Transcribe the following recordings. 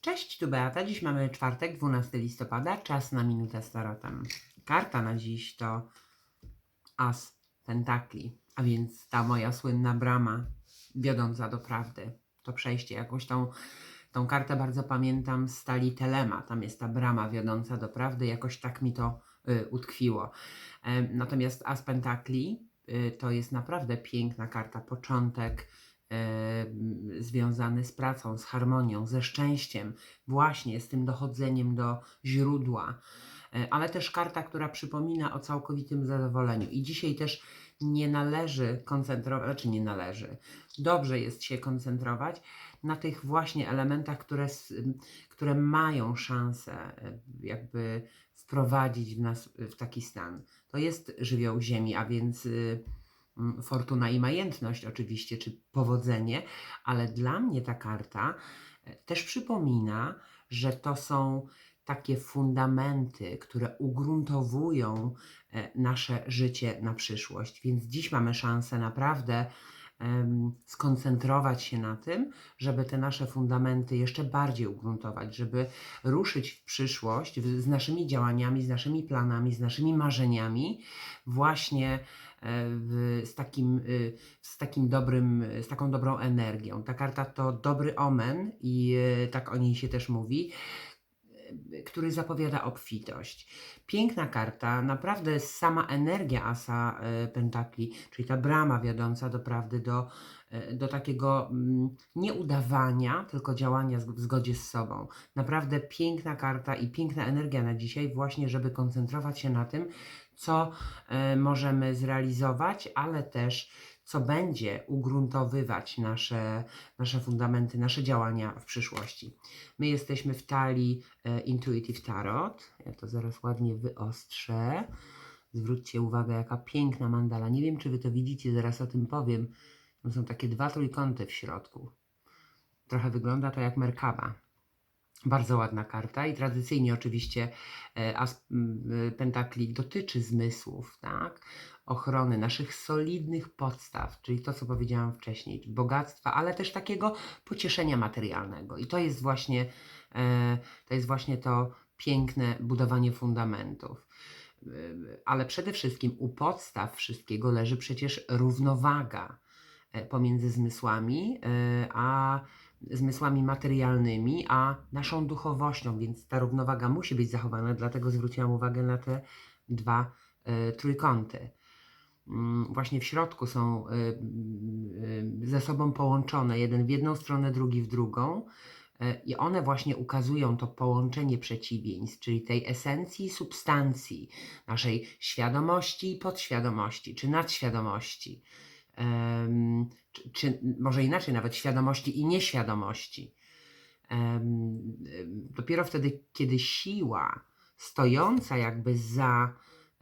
Cześć, tu Beata. Dziś mamy czwartek, 12 listopada. Czas na minutę z tarotem. Karta na dziś to As Pentakli, a więc ta moja słynna brama wiodąca do prawdy. To przejście, jakąś tą, tą kartę bardzo pamiętam z stali Telema. Tam jest ta brama wiodąca do prawdy, jakoś tak mi to y, utkwiło. Em, natomiast As Pentakli y, to jest naprawdę piękna karta, początek e, związany z pracą, z harmonią, ze szczęściem, właśnie z tym dochodzeniem do źródła, E, ale też karta, która przypomina o całkowitym zadowoleniu. I dzisiaj też nie należy koncentrować, znaczy nie należy, dobrze jest się koncentrować na tych właśnie elementach, które, które mają szansę e, jakby wprowadzić w nas w taki stan. To jest żywioł Ziemi, a więc y, fortuna i majętność oczywiście, czy powodzenie, ale dla mnie ta karta e, też przypomina, że to są takie fundamenty, które ugruntowują e, nasze życie na przyszłość. Więc dziś mamy szansę naprawdę skoncentrować się na tym, żeby te nasze fundamenty jeszcze bardziej ugruntować, żeby ruszyć w przyszłość z naszymi działaniami, z naszymi planami, z naszymi marzeniami, właśnie w, z, takim, y, z takim dobrym, z taką dobrą energią. Ta karta to dobry omen i y, tak o niej się też mówi, który zapowiada obfitość. Piękna karta, naprawdę sama energia Asa y, Pentakli, czyli ta brama wiodąca do prawdy, do, y, do takiego mm, nie udawania, tylko działania w zgodzie z sobą. Naprawdę piękna karta i piękna energia na dzisiaj, właśnie żeby koncentrować się na tym, co e, możemy zrealizować, ale też co będzie ugruntowywać nasze, nasze fundamenty, nasze działania w przyszłości. My jesteśmy w talii e, Intuitive Tarot. Ja to zaraz ładnie wyostrzę. Zwróćcie uwagę, jaka piękna mandala. Nie wiem, czy wy to widzicie, zaraz o tym powiem. Są takie dwa trójkąty w środku. Trochę wygląda to jak Merkaba. Bardzo ładna karta i tradycyjnie oczywiście e, e, pentakli dotyczy zmysłów, tak? Ochrony naszych solidnych podstaw, czyli to, co powiedziałam wcześniej, bogactwa, ale też takiego pocieszenia materialnego. I to jest właśnie, e, to jest właśnie to piękne budowanie fundamentów. Ale przede wszystkim u podstaw wszystkiego leży przecież równowaga pomiędzy zmysłami, a zmysłami materialnymi, a naszą duchowością, więc ta równowaga musi być zachowana, dlatego zwróciłam uwagę na te dwa e, trójkąty. Mm, Właśnie w środku są e, mm, e, ze sobą połączone, jeden w jedną stronę, drugi w drugą. I one właśnie ukazują to połączenie przeciwieństw, czyli tej esencji substancji naszej świadomości i podświadomości, czy nadświadomości. Czy, czy może inaczej, nawet świadomości i nieświadomości. Dopiero wtedy, kiedy siła stojąca jakby za,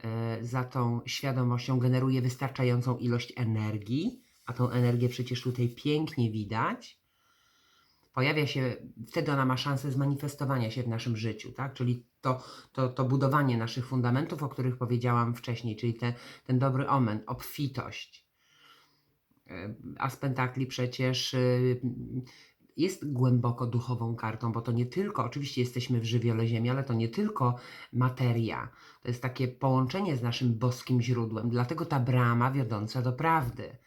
e, za tą świadomością generuje wystarczającą ilość energii, a tą energię przecież tutaj pięknie widać, pojawia się, wtedy ona ma szansę zmanifestowania się w naszym życiu, tak? Czyli to, to, to budowanie naszych fundamentów, o których powiedziałam wcześniej, czyli te, ten dobry omen, obfitość. E, A z przecież y, jest głęboko duchową kartą, bo to nie tylko, oczywiście jesteśmy w żywiole Ziemi, ale to nie tylko materia. To jest takie połączenie z naszym boskim źródłem. Dlatego ta brama wiodąca do prawdy.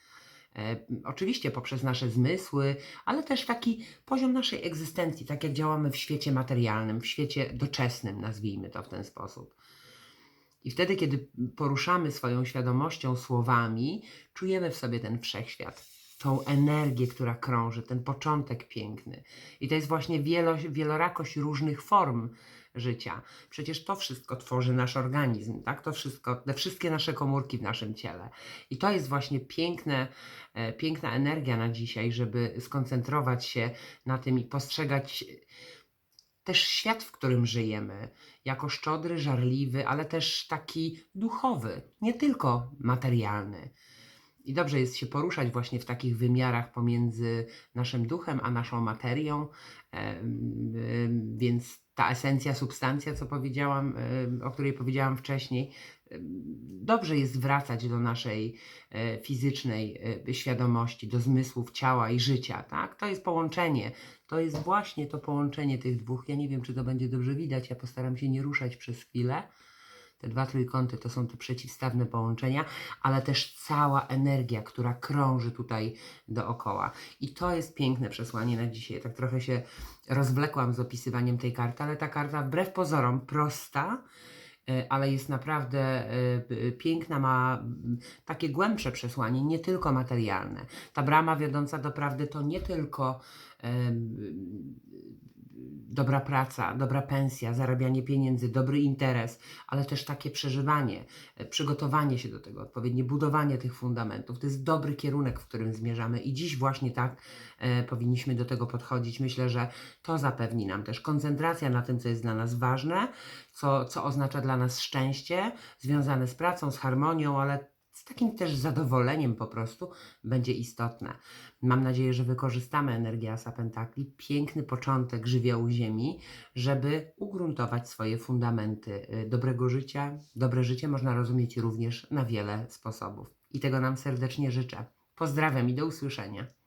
E, oczywiście poprzez nasze zmysły, ale też taki poziom naszej egzystencji, tak jak działamy w świecie materialnym, w świecie doczesnym, nazwijmy to w ten sposób. I wtedy, kiedy poruszamy swoją świadomością słowami, czujemy w sobie ten wszechświat, tą energię, która krąży, ten początek piękny. I to jest właśnie wielo, wielorakość różnych form życia. Przecież to wszystko tworzy nasz organizm, tak? To wszystko, te wszystkie nasze komórki w naszym ciele. I to jest właśnie piękne, e, piękna energia na dzisiaj, żeby skoncentrować się na tym i postrzegać też świat, w którym żyjemy, jako szczodry, żarliwy, ale też taki duchowy, nie tylko materialny. I dobrze jest się poruszać właśnie w takich wymiarach pomiędzy naszym duchem a naszą materią, więc ta esencja, substancja, co powiedziałam, o której powiedziałam wcześniej, dobrze jest wracać do naszej e, fizycznej e, świadomości, do zmysłów ciała i życia, tak? To jest połączenie, to jest właśnie to połączenie tych dwóch. Ja nie wiem, czy to będzie dobrze widać, ja postaram się nie ruszać przez chwilę. Te dwa trójkąty to są te przeciwstawne połączenia, ale też cała energia, która krąży tutaj dookoła. I to jest piękne przesłanie na dzisiaj. Tak trochę się rozwlekłam z opisywaniem tej karty, ale ta karta wbrew pozorom prosta, ale jest naprawdę e, piękna, ma takie głębsze przesłanie, nie tylko materialne. Ta brama wiodąca do prawdy to nie tylko em, dobra praca, dobra pensja, zarabianie pieniędzy, dobry interes, ale też takie przeżywanie, e, przygotowanie się do tego, odpowiednie budowanie tych fundamentów. To jest dobry kierunek, w którym zmierzamy i dziś właśnie tak e, powinniśmy do tego podchodzić. Myślę, że to zapewni nam też koncentracja na tym, co jest dla nas ważne, co, co oznacza dla nas szczęście, związane z pracą, z harmonią, ale z takim też zadowoleniem po prostu będzie istotne. Mam nadzieję, że wykorzystamy energię Asa Pentakli, piękny początek żywiołu Ziemi, żeby ugruntować swoje fundamenty y, dobrego życia. Dobre życie można rozumieć również na wiele sposobów. I tego nam serdecznie życzę. Pozdrawiam i do usłyszenia.